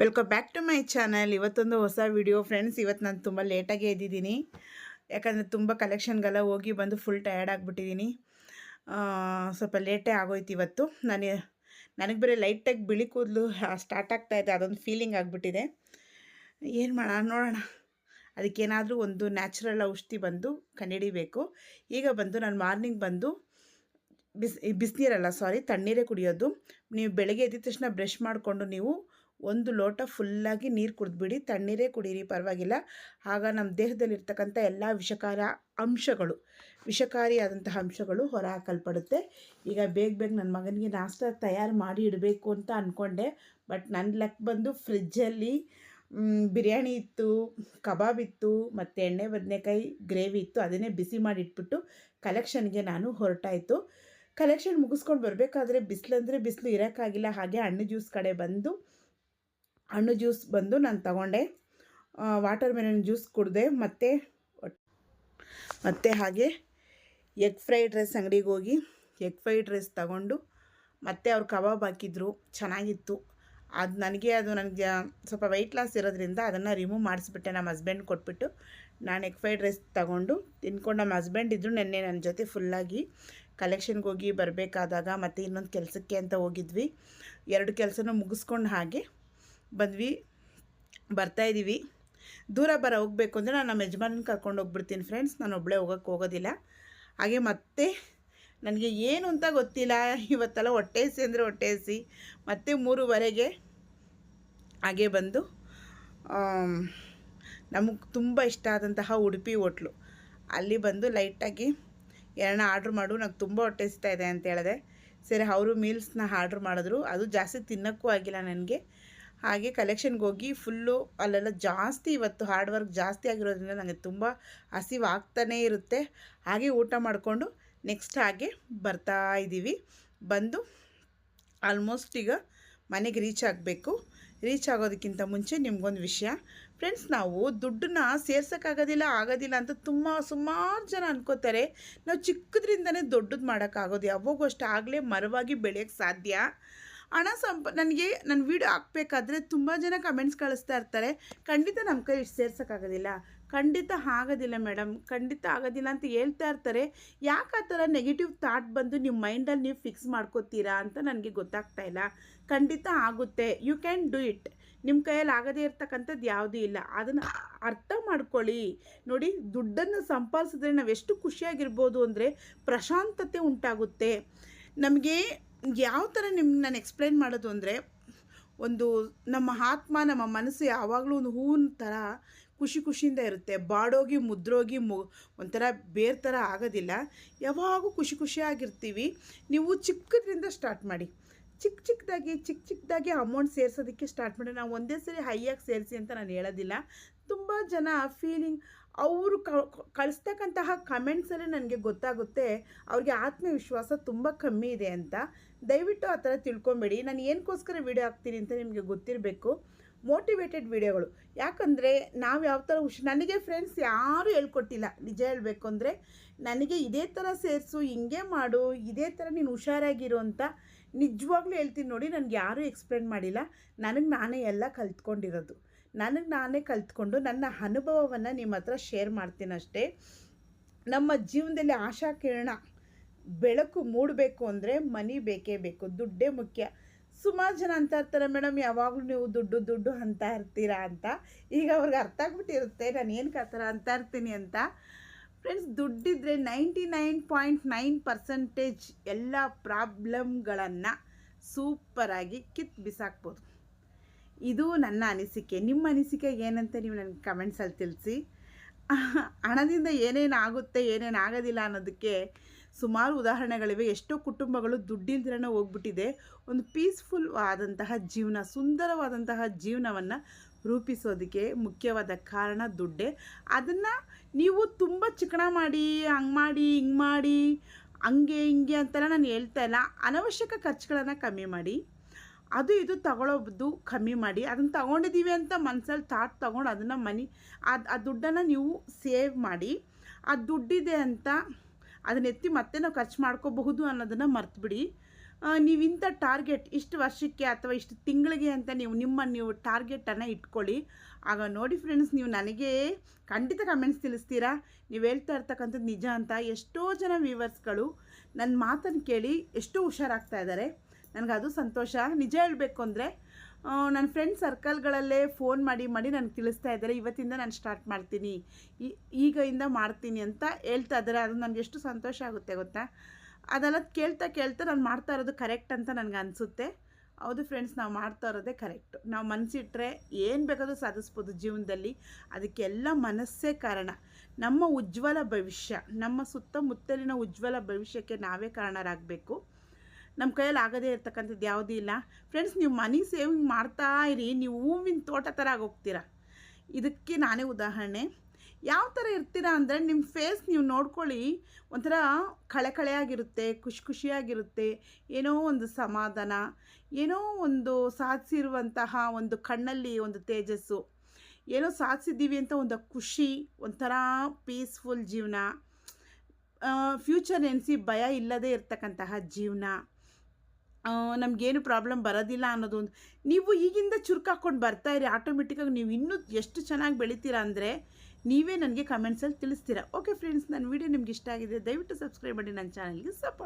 Welcome back to my channel ಇವತ್ತೊಂದು ಹೊಸ video friends ಇವತ್ತು ನಾನು ತುಂಬ ಲೇಟಾಗಿ ಎದ್ದಿದ್ದೀನಿ. ಯಾಕಂದರೆ ತುಂಬ ಕಲೆಕ್ಷನ್ಗೆಲ್ಲ ಹೋಗಿ ಬಂದು ಫುಲ್ ಟಯರ್ಡ್ ಆಗಿಬಿಟ್ಟಿದ್ದೀನಿ. ಸ್ವಲ್ಪ ಲೇಟೇ ಆಗೋಯ್ತು ಇವತ್ತು. ನಾನು, ನನಗೆ ಬರೀ ಲೈಟಾಗಿ ಬಿಳಿ ಕೂದಲು ಸ್ಟಾರ್ಟ್ ಆಗ್ತಾ ಇದೆ. ಅದೊಂದು ಫೀಲಿಂಗ್ ಆಗಿಬಿಟ್ಟಿದೆ. ಏನು ಮಾಡೋಣ, ನೋಡೋಣ. ಅದಕ್ಕೇನಾದರೂ ಒಂದು ನ್ಯಾಚುರಲ್ ಔಷಧಿ ಬಂದು ಕಂಡಿಡಿಬೇಕು. ಈಗ ಬಂದು ನಾನು ಮಾರ್ನಿಂಗ್ ಬಂದು ಬಿಸ್, ಬಿಸಿನೀರಲ್ಲ ಸಾರಿ ತಣ್ಣೀರೇ ಕುಡಿಯೋದು. ನೀವು ಬೆಳಗ್ಗೆ ಎದ್ದ ತಕ್ಷಣ ಬ್ರಷ್ ಮಾಡಿಕೊಂಡು ನೀವು ಒಂದು ಲೋಟ ಫುಲ್ಲಾಗಿ ನೀರು ಕುಡಿದ್ಬಿಡಿ, ತಣ್ಣೀರೇ ಕುಡೀರಿ, ಪರವಾಗಿಲ್ಲ. ಆಗ ನಮ್ಮ ದೇಹದಲ್ಲಿರ್ತಕ್ಕಂಥ ಎಲ್ಲ ವಿಷಕಾರ ಅಂಶಗಳು, ವಿಷಕಾರಿಯಾದಂತಹ ಅಂಶಗಳು ಹೊರ ಹಾಕಲ್ಪಡುತ್ತೆ ಈಗ ಬೇಗ ಬೇಗ ನನ್ನ ಮಗನಿಗೆ ನಾಷ್ಟ ತಯಾರು ಮಾಡಿ ಇಡಬೇಕು ಅಂತ ಅಂದ್ಕೊಂಡೆ ಬಟ್ ನನ್ನ ಲೆಕ್ಕ ಬಂದು ಫ್ರಿಜ್ಜಲ್ಲಿ ಬಿರಿಯಾನಿ ಇತ್ತು, ಕಬಾಬ್ ಇತ್ತು, ಮತ್ತು ಎಣ್ಣೆ, ಬದನೆಕಾಯಿ, ಗ್ರೇವಿ ಇತ್ತು, ಅದನ್ನೇ ಬಿಸಿ ಮಾಡಿ ಇಟ್ಬಿಟ್ಟು ಕಲೆಕ್ಷನ್ಗೆ ನಾನು ಹೊರಟಾಯಿತು. ಕಲೆಕ್ಷನ್ ಮುಗಿಸ್ಕೊಂಡು ಬರಬೇಕಾದ್ರೆ ಬಿಸಿಲಂದರೆ ಬಿಸಿಲು ಇರೋಕ್ಕಾಗಿಲ್ಲ, ಹಾಗೆ ಹಣ್ಣು ಜ್ಯೂಸ್ ಕಡೆ ಬಂದು ಹಣ್ಣು ಜ್ಯೂಸ್ ಬಂದು ನಾನು ತಗೊಂಡೆ. ವಾಟರ್ ಮೆಲನ್ ಜ್ಯೂಸ್ ಕುಡಿದೆ. ಮತ್ತು ಮತ್ತು ಹಾಗೆ ಎಗ್ ಫ್ರೈಡ್ ರೈಸ್ ಅಂಗಡಿಗೆ ಹೋಗಿ ಎಗ್ ಫ್ರೈಡ್ ರೈಸ್ ತಗೊಂಡು ಮತ್ತೆ ಅವ್ರು ಕಬಾಬ್ ಹಾಕಿದ್ರು. ಚೆನ್ನಾಗಿತ್ತು. ಅದು ನನಗೆ ಅದು ನನಗೆ ಸ್ವಲ್ಪ ವೆಯ್ಟ್ ಲಾಸ್ ಇರೋದ್ರಿಂದ ಅದನ್ನು ರಿಮೂವ್ ಮಾಡಿಸ್ಬಿಟ್ಟೆ ನಮ್ಮ ಹಸ್ಬೆಂಡ್ ಕೊಟ್ಬಿಟ್ಟು. ನಾನು ಎಗ್ ಫ್ರೈಡ್ ರೈಸ್ ತಗೊಂಡು ತಿನ್ಕೊಂಡು ನಮ್ಮ ಹಸ್ಬೆಂಡ್ ಇದ್ದರು ನೆನ್ನೆ ನನ್ನ ಜೊತೆ ಫುಲ್ಲಾಗಿ ಕಲೆಕ್ಷನ್ಗೆ ಹೋಗಿ ಬರಬೇಕಾದಾಗ ಮತ್ತು ಇನ್ನೊಂದು ಕೆಲಸಕ್ಕೆ ಅಂತ ಹೋಗಿದ್ವಿ. ಎರಡು ಕೆಲಸನೂ ಮುಗಿಸ್ಕೊಂಡು ಹಾಗೆ ಬಂದ್ವಿ. ಬರ್ತಾಯಿದ್ದೀವಿ ದೂರ ಬರ ಹೋಗಬೇಕು ಅಂದರೆ ನಾನು ನಮ್ಮ ಯಜಮಾನನ ಕರ್ಕೊಂಡು ಹೋಗ್ಬಿಡ್ತೀನಿ ಫ್ರೆಂಡ್ಸ್ ನಾನು ಒಬ್ಬಳೇ ಹೋಗೋಕ್ಕೆ ಹೋಗೋದಿಲ್ಲ. ಹಾಗೆ ಮತ್ತೆ ನನಗೆ ಏನು ಅಂತ ಗೊತ್ತಿಲ್ಲ. ಇವತ್ತೆಲ್ಲ ಹೊಟ್ಟೆ ಹಸಿ ಅಂದರೆ ಹೊಟ್ಟೆ ಹಸಿ ಮತ್ತೆ ಮೂರುವರೆಗೆ ಹಾಗೆ ಬಂದು ನಮಗೆ ತುಂಬ ಇಷ್ಟ ಆದಂತಹ ಉಡುಪಿ ಹೋಟ್ಲು. ಅಲ್ಲಿ ಬಂದು ಲೈಟಾಗಿ ಏನಾರ ಆರ್ಡ್ರ್ ಮಾಡು. ನಂಗೆ ತುಂಬ ಹೊಟ್ಟೆ ಹಸಿತಾ ಇದೆ ಅಂತ ಹೇಳಿದೆ. ಸರಿ, ಅವರು ಮೀಲ್ಸ್ನ ಆರ್ಡ್ರ್ ಮಾಡಿದ್ರು. ಅದು ಜಾಸ್ತಿ ತಿನ್ನೋಕ್ಕೂ ಆಗಿಲ್ಲ ನನಗೆ. ಹಾಗೆ ಕಲೆಕ್ಷನ್ಗೆ ಹೋಗಿ ಫುಲ್ಲು ಅಲ್ಲೆಲ್ಲ ಜಾಸ್ತಿ ಇವತ್ತು ಹಾರ್ಡ್ ವರ್ಕ್ ಜಾಸ್ತಿ ಆಗಿರೋದ್ರಿಂದ ನನಗೆ ತುಂಬ ಹಸಿವಾಗ್ತಾನೇ ಇರುತ್ತೆ. ಹಾಗೆ ಊಟ ಮಾಡಿಕೊಂಡು ನೆಕ್ಸ್ಟ್ ಹಾಗೆ ಬರ್ತಾ ಇದ್ದೀವಿ. ಬಂದು ಆಲ್ಮೋಸ್ಟ್ ಈಗ ಮನೆಗೆ ರೀಚ್ ಆಗಬೇಕು. ರೀಚ್ ಆಗೋದಕ್ಕಿಂತ ಮುಂಚೆ ನಿಮಗೊಂದು ವಿಷಯ. ಫ್ರೆಂಡ್ಸ್ ನಾವು ದುಡ್ಡನ್ನ ಸೇರ್ಸೋಕ್ಕಾಗೋದಿಲ್ಲ, ಆಗೋದಿಲ್ಲ ಅಂತ ತುಂಬ ಸುಮಾರು ಜನ ಅನ್ಕೋತಾರೆ. ನಾವು ಚಿಕ್ಕದ್ರಿಂದನೇ ದೊಡ್ಡದು ಮಾಡೋಕ್ಕಾಗೋದು, ಯಾವಾಗೂ ಅಷ್ಟು ಆಗಲೇ ಮರವಾಗಿ ಬೆಳೆಯೋಕ್ಕೆ ಸಾಧ್ಯ. ಹಣ ಸಂಪ, ನನಗೆ ನನ್ನ ವೀಡಿಯೋ ಹಾಕ್ಬೇಕಾದ್ರೆ ತುಂಬ ಜನ ಕಮೆಂಟ್ಸ್ ಕಳಿಸ್ತಾ ಇರ್ತಾರೆ. ಖಂಡಿತ ನಮ್ಮ ಕೈ ಇಷ್ಟು ಸೇರ್ಸೋಕ್ಕಾಗೋದಿಲ್ಲ. ಖಂಡಿತ ಆಗೋದಿಲ್ಲ ಮೇಡಮ್ ಖಂಡಿತ ಆಗೋದಿಲ್ಲ ಅಂತ ಹೇಳ್ತಾ ಇರ್ತಾರೆ. ಯಾಕೆ ಆ ಥರ ನೆಗೆಟಿವ್ ಥಾಟ್ ಬಂದು ನಿಮ್ಮ ಮೈಂಡಲ್ಲಿ ನೀವು ಫಿಕ್ಸ್ ಮಾಡ್ಕೋತೀರಾ ಅಂತ ನನಗೆ ಗೊತ್ತಾಗ್ತಾ ಇಲ್ಲ. ಖಂಡಿತ ಆಗುತ್ತೆ. ಯು ಕ್ಯಾನ್ ಡೂ ಇಟ್ ನಿಮ್ಮ ಕೈಯಲ್ಲಿ ಆಗದೇ ಇರ್ತಕ್ಕಂಥದ್ದು ಯಾವುದೂ ಇಲ್ಲ. ಅದನ್ನು ಅರ್ಥ ಮಾಡ್ಕೊಳ್ಳಿ. ನೋಡಿ, ದುಡ್ಡನ್ನು ಸಂಪಾದಿಸಿದ್ರೆ ನಾವು ಎಷ್ಟು ಖುಷಿಯಾಗಿರ್ಬೋದು ಅಂದರೆ ಪ್ರಶಾಂತತೆ ಉಂಟಾಗುತ್ತೆ. ನಮಗೆ ಯಾವ ಥರ ನಿಮ್ಗೆ ನಾನು ಎಕ್ಸ್ಪ್ಲೈನ್ ಮಾಡೋದು ಅಂದರೆ, ಒಂದು ನಮ್ಮ ಆತ್ಮ, ನಮ್ಮ ಮನಸ್ಸು ಯಾವಾಗಲೂ ಒಂದು ಹೂವಿನ ಥರ ಖುಷಿ ಖುಷಿಯಿಂದ ಇರುತ್ತೆ. ಬಾಡೋಗಿ, ಮುದ್ರೋಗಿ, ಮು, ಒಂಥರ ಬೇರೆ ಥರ ಆಗೋದಿಲ್ಲ. ಯಾವಾಗೂ ಖುಷಿ ಖುಷಿಯಾಗಿರ್ತೀವಿ. ನೀವು ಚಿಕ್ಕದ್ರಿಂದ ಸ್ಟಾರ್ಟ್ ಮಾಡಿ. ಚಿಕ್ಕ ಚಿಕ್ಕದಾಗಿ ಚಿಕ್ಕ ಚಿಕ್ಕದಾಗಿ ಅಮೌಂಟ್ ಸೇರಿಸೋದಕ್ಕೆ ಸ್ಟಾರ್ಟ್ ಮಾಡಿ. ನಾವು ಒಂದೇ ಸರಿ ಹೈಯಾಗಿ ಸೇರಿಸಿ ಅಂತ ನಾನು ಹೇಳೋದಿಲ್ಲ. ತುಂಬ ಜನ ಫೀಲಿಂಗ್ ಅವರು ಕಳಿಸ್ತಕ್ಕಂತಹ ಕಮೆಂಟ್ಸಲ್ಲಿ ನನಗೆ ಗೊತ್ತಾಗುತ್ತೆ. ಅವ್ರಿಗೆ ಆತ್ಮವಿಶ್ವಾಸ ತುಂಬ ಕಮ್ಮಿ ಇದೆ ಅಂತ. ದಯವಿಟ್ಟು ಆ ಥರ ತಿಳ್ಕೊಬೇಡಿ. ನಾನು ಏನಕ್ಕೋಸ್ಕರ ವೀಡಿಯೋ ಹಾಕ್ತೀನಿ ಅಂತ ನಿಮಗೆ ಗೊತ್ತಿರಬೇಕು. ಮೋಟಿವೇಟೆಡ್ ವೀಡಿಯೋಗಳು ಯಾಕಂದರೆ ನಾವು ಯಾವ ಥರ ಹುಷ ನನಗೆ ಫ್ರೆಂಡ್ಸ್ ಯಾರೂ ಹೇಳ್ಕೊಟ್ಟಿಲ್ಲ. ನಿಜ ಹೇಳಬೇಕು ಅಂದರೆ ನನಗೆ ಇದೇ ಥರ ಸೇರಿಸು, ಹಿಂಗೆ ಮಾಡು, ಇದೇ ಥರ ನೀನು ಹುಷಾರಾಗಿರು ಅಂತ ನಿಜವಾಗ್ಲೂ ಹೇಳ್ತೀನಿ ನೋಡಿ. ನನಗೆ ಯಾರೂ ಎಕ್ಸ್ಪ್ಲೇನ್ ಮಾಡಿಲ್ಲ. ನನಗೆ ನಾನೇ ಎಲ್ಲ ಕಲ್ತ್ಕೊಂಡಿರೋದು. ನನಗೆ ನಾನೇ ಕಲ್ತ್ಕೊಂಡು ನನ್ನ ಅನುಭವವನ್ನು ನಿಮ್ಮ ಹತ್ರ ಶೇರ್ ಮಾಡ್ತೀನಿ ಅಷ್ಟೇ ನಮ್ಮ ಜೀವನದಲ್ಲಿ ಆಶಾ ಕಿರಣ ಬೆಳಕು ಮೂಡಬೇಕು ಅಂದರೆ ಮನಿ ಬೇಕೇ ಬೇಕು, ದುಡ್ಡೇ ಮುಖ್ಯ. ಸುಮಾರು ಜನ ಅಂತ ಇರ್ತಾರೆ ಮೇಡಮ್ ಯಾವಾಗಲೂ ನೀವು ದುಡ್ಡು ದುಡ್ಡು ಅಂತ ಇರ್ತೀರಾ ಅಂತ? ಈಗ ಅವ್ರಿಗೆ ಅರ್ಥ ಆಗ್ಬಿಟ್ಟಿರುತ್ತೆ, ನಾನು ಏನು ಥರ ಅಂತ ಇರ್ತೀನಿ ಅಂತ. Friends ದುಡ್ಡಿದ್ರೆ ninety nine point nine percentage ಎಲ್ಲ ಪ್ರಾಬ್ಲಮ್ಗಳನ್ನು ಸೂಪರಾಗಿ ಕಿತ್ತು ಬಿಸಾಕ್ಬೋದು ಇದು ನನ್ನ ಅನಿಸಿಕೆ. ನಿಮ್ಮ ಅನಿಸಿಕೆ ಏನಂತ ನೀವು ನನಗೆ ಕಮೆಂಟ್ಸಲ್ಲಿ ತಿಳಿಸಿ. ಹಣದಿಂದ ಏನೇನು ಆಗುತ್ತೆ ಏನೇನು ಆಗೋದಿಲ್ಲ ಅನ್ನೋದಕ್ಕೆ ಸುಮಾರು ಉದಾಹರಣೆಗಳಿವೆ. ಎಷ್ಟೋ ಕುಟುಂಬಗಳು ದುಡ್ಡಿಲ್ದಿರನೇ ಹೋಗ್ಬಿಟ್ಟಿದೆ. ಒಂದು ಪೀಸ್ಫುಲ್ ಆದಂತಹ ಜೀವನ, ಸುಂದರವಾದಂತಹ ಜೀವನವನ್ನು ರೂಪಿಸೋದಕ್ಕೆ ಮುಖ್ಯವಾದ ಕಾರಣ ದುಡ್ಡೇ. ಅದನ್ನು ನೀವು ತುಂಬ ಚಿಕಣ ಮಾಡಿ, ಹಂಗೆ ಮಾಡಿ, ಹಿಂಗೆ ಮಾಡಿ, ಹಂಗೆ, ಹಿಂಗೆ ಅಂತೆಲ್ಲ ನಾನು ಹೇಳ್ತಾ ಇಲ್ಲ. ಅನವಶ್ಯಕ ಖರ್ಚುಗಳನ್ನು ಕಮ್ಮಿ ಮಾಡಿ. ಅದು ಇದು ತಗೊಳ್ಳೋದು ಕಮ್ಮಿ ಮಾಡಿ. ಅದನ್ನು ತಗೊಂಡಿದ್ದೀವಿ ಅಂತ ಮನಸ್ಸಲ್ಲಿ ಥಾಟ್ ತೊಗೊಂಡು ಅದನ್ನು ಮನಿ, ಅದು, ಆ ದುಡ್ಡನ್ನು ನೀವು ಸೇವ್ ಮಾಡಿ, ಆ ದುಡ್ಡಿದೆ ಅಂತ ಅದನ್ನ ಎತ್ತಿ ಮತ್ತೆ ನಾವು ಖರ್ಚು ಮಾಡ್ಕೋಬಹುದು ಅನ್ನೋದನ್ನು ಮರ್ತುಬಿಡಿ. ನೀವು ಇಂಥ ಟಾರ್ಗೆಟ್ ಇಷ್ಟು ವರ್ಷಕ್ಕೆ ಅಥವಾ ಇಷ್ಟು ತಿಂಗಳಿಗೆ ಅಂತ ನೀವು ನಿಮ್ಮ, ನೀವು ಟಾರ್ಗೆಟನ್ನು ಇಟ್ಕೊಳ್ಳಿ. ಆಗ ನೋಡಿ ಫ್ರೆಂಡ್ಸ್ ನೀವು ನನಗೆ ಖಂಡಿತ ಕಮೆಂಟ್ಸ್ ತಿಳಿಸ್ತೀರಾ? ನೀವು ಹೇಳ್ತಾ ಇರ್ತಕ್ಕಂಥದ್ದು ನಿಜ ಅಂತ ಎಷ್ಟೋ ಜನ ವ್ಯೂವರ್ಸ್ಗಳು ನನ್ನ ಮಾತನ್ನು ಕೇಳಿ ಎಷ್ಟೋ ಹುಷಾರಾಗ್ತಾ ಇದ್ದಾರೆ ನನಗೆ ಅದು ಸಂತೋಷ. ನಿಜ ಹೇಳಬೇಕು ಅಂದರೆ ನನ್ನ ಫ್ರೆಂಡ್ ಸರ್ಕಲ್ಗಳಲ್ಲೇ ಫೋನ್ ಮಾಡಿ ಮಾಡಿ ನನಗೆ ತಿಳಿಸ್ತಾ ಇದ್ದಾರೆ. ಇವತ್ತಿಂದ ನಾನು ಸ್ಟಾರ್ಟ್ ಮಾಡ್ತೀನಿ. ಈಗಿಂದ ಮಾಡ್ತೀನಿ ಅಂತ ಹೇಳ್ತಾ ಇದ್ದಾರೆ. ಅದು ನನಗೆ ಎಷ್ಟು ಸಂತೋಷ ಆಗುತ್ತೆ ಗೊತ್ತಾ? ಅದೆಲ್ಲ ಕೇಳ್ತಾ ಕೇಳ್ತಾ ನಾನು ಮಾಡ್ತಾ ಇರೋದು ಕರೆಕ್ಟ್ ಅಂತ ನನಗೆ ಅನಿಸುತ್ತೆ. ಹೌದು ಫ್ರೆಂಡ್ಸ್ ನಾವು ಮಾಡ್ತಾ ಇರೋದೇ ಕರೆಕ್ಟ್ ನಾವು ಮನಸ್ಸಿಟ್ಟರೆ ಏನು ಬೇಕಾದರೂ ಸಾಧಿಸ್ಬೋದು ಜೀವನದಲ್ಲಿ. ಅದಕ್ಕೆಲ್ಲ ಮನಸ್ಸೇ ಕಾರಣ. ನಮ್ಮ ಉಜ್ವಲ ಭವಿಷ್ಯ, ನಮ್ಮ ಸುತ್ತಮುತ್ತಲಿನ ಉಜ್ವಲ ಭವಿಷ್ಯಕ್ಕೆ ನಾವೇ ಕಾರಣರಾಗಬೇಕು. ನಮ್ಮ ಕೈಯಲ್ಲಿ ಆಗದೇ ಇರ್ತಕ್ಕಂಥದ್ದು ಯಾವುದೂ ಇಲ್ಲ. ಫ್ರೆಂಡ್ಸ್ ನೀವು ಮನಿ ಸೇವಿಂಗ್ ಮಾಡ್ತಾ ಇರಿ. ನೀವು ಹೂವಿನ ತೋಟ ಥರ ಆಗೋಗ್ತೀರಾ? ಇದಕ್ಕೆ ನಾನೇ ಉದಾಹರಣೆ. ಯಾವ ಥರ ಇರ್ತೀರಾ ಅಂದರೆ ನಿಮ್ಮ ಫೇಸ್ ನೀವು ನೋಡ್ಕೊಳ್ಳಿ. ಒಂಥರ ಕಳೆ ಕಳೆಯಾಗಿರುತ್ತೆ, ಖುಷಿ ಖುಷಿಯಾಗಿರುತ್ತೆ. ಏನೋ ಒಂದು ಸಮಾಧಾನ, ಏನೋ ಒಂದು ಸಾಧಿಸಿರುವಂತಹ ಒಂದು ಕಣ್ಣಲ್ಲಿ ಒಂದು ತೇಜಸ್ಸು. ಏನೋ ಸಾಧಿಸಿದ್ದೀವಿ ಅಂತ ಒಂದು ಖುಷಿ, ಒಂಥರ ಪೀಸ್ಫುಲ್ ಜೀವನ. ಫ್ಯೂಚರ್ ನೆನೆಸಿ ಭಯ ಇಲ್ಲದೇ ಇರ್ತಕ್ಕಂತಹ ಜೀವನ. ನಮಗೇನು ಪ್ರಾಬ್ಲಮ್ ಬರೋದಿಲ್ಲ ಅನ್ನೋದು ಒಂದು. ನೀವು ಈಗಿಂದ ಚುರುಕಾಕೊಂಡು ಬರ್ತಾ ಇರಿ ಆಟೋಮೆಟಿಕ್ಕಾಗಿ ನೀವು ಇನ್ನೂ ಎಷ್ಟು ಚೆನ್ನಾಗಿ ಬೆಳಿತೀರಾ ಅಂದರೆ ನೀವೇ ನನಗೆ ಕಮೆಂಟ್ಸಲ್ಲಿ ತಿಳಿಸ್ತೀರಾ. ಓಕೆ ಫ್ರೆಂಡ್ಸ್ ನನ್ನ ವೀಡಿಯೋ ನಿಮ್ಗೆ ಇಷ್ಟ ಆಗಿದೆ, ದಯವಿಟ್ಟು ಸಬ್ಸ್ಕ್ರೈಬ್ ಮಾಡಿ ನನ್ನ ಚಾನಲ್ಗೆ ಸಪೋರ್ಟ್